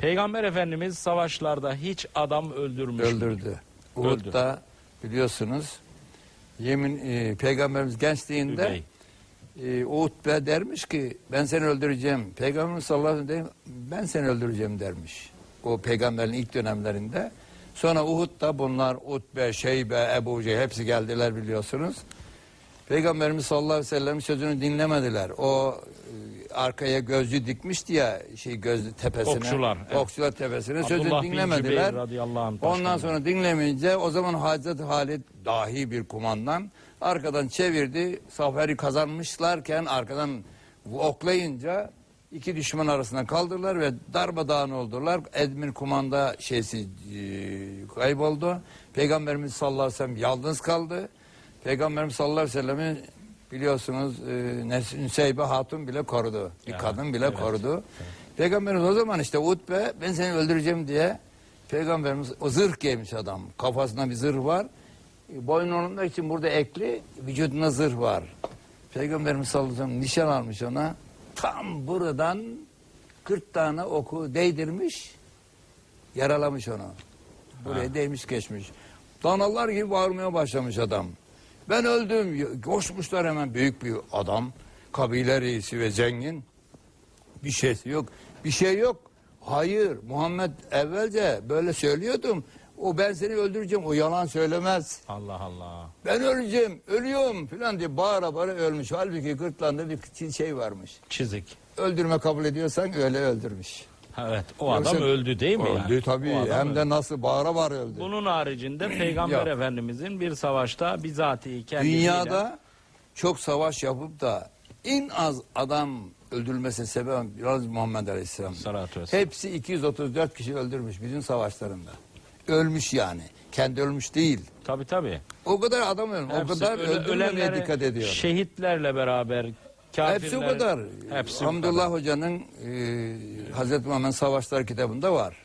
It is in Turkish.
Peygamber Efendimiz savaşlarda hiç adam öldürmüş. mü? Öldürdü. Uhud'da biliyorsunuz yemin e, peygamberimiz gençliğinde Übey. e, Uhud be dermiş ki ben seni öldüreceğim. Peygamberimiz sallallahu aleyhi ve sellem ben seni öldüreceğim dermiş. O peygamberin ilk dönemlerinde. Sonra Uhud'da bunlar Utbe, Şeybe, Ebu Cehil hepsi geldiler biliyorsunuz. Peygamberimiz sallallahu aleyhi ve sellem'in sözünü dinlemediler. O e, arkaya gözcü dikmişti ya şey göz tepesine. Okçular, evet. Okçular tepesine Abdullah bin dinlemediler. Cübeyr Ondan sonra dinlemeyince o zaman Hazreti Halid dahi bir kumandan arkadan çevirdi. Zaferi kazanmışlarken arkadan oklayınca iki düşman arasında kaldılar ve darmadağın oldular. Edmir kumanda şeysi e, kayboldu. Peygamberimiz sallallahu aleyhi ve sellem yalnız kaldı. Peygamberimiz sallallahu aleyhi ve sellem'i biliyorsunuz e, Nüseybe Hatun bile korudu. Bir Ya, kadın bile evet. korudu. Peygamberimiz o zaman işte Utbe ben seni öldüreceğim diye Peygamberimiz o zırh giymiş adam. Kafasında bir zırh var. E, Boynunda için burada ekli, vücudunda zırh var. Peygamberimiz sallallahu aleyhi ve sellem nişan almış ona. Tam buradan 40 tane oku değdirmiş, yaralamış onu. Buraya Ha. değmiş geçmiş. Danalar gibi bağırmaya başlamış adam. Ben öldüm. Koşmuşlar hemen büyük bir adam. Kabile reisi ve zengin. Bir şeysi yok. Bir şey yok. Hayır. Muhammed evvelce böyle söylüyordum. O ben seni öldüreceğim. O yalan söylemez. Allah Allah. Ben öleceğim. Ölüyorum falan diye bağıra bağıra ölmüş. Halbuki gırtlağında bir şey varmış. Çizik. Öldürme kabul ediyorsan öyle öldürmüş. Evet o adam Yoksa- öldü değil mi? Öldü yani? tabii. O adam Hem öldü. de nasıl bağıra bağıra öldü. Bunun haricinde Peygamber Yok. Efendimizin bir savaşta bizatihi kendisiyle Dünyada çok savaş yapıp da en az adam öldürülmesine sebep biraz Muhammed Aleyhisselam. Salatu vesselam. Hepsi 234 kişi öldürmüş bütün savaşlarında. Ölmüş yani. Kendi ölmüş değil. Tabii tabii. O kadar adam ölmüş. O Hepsi kadar öle- öldürmemeye ölenleri dikkat ediyor. Şehitlerle beraber kafirler. Hepsi o kadar. Hepsi Hamdullah kadar. Hoca'nın e, Hazreti Muhammed Savaşlar kitabında var.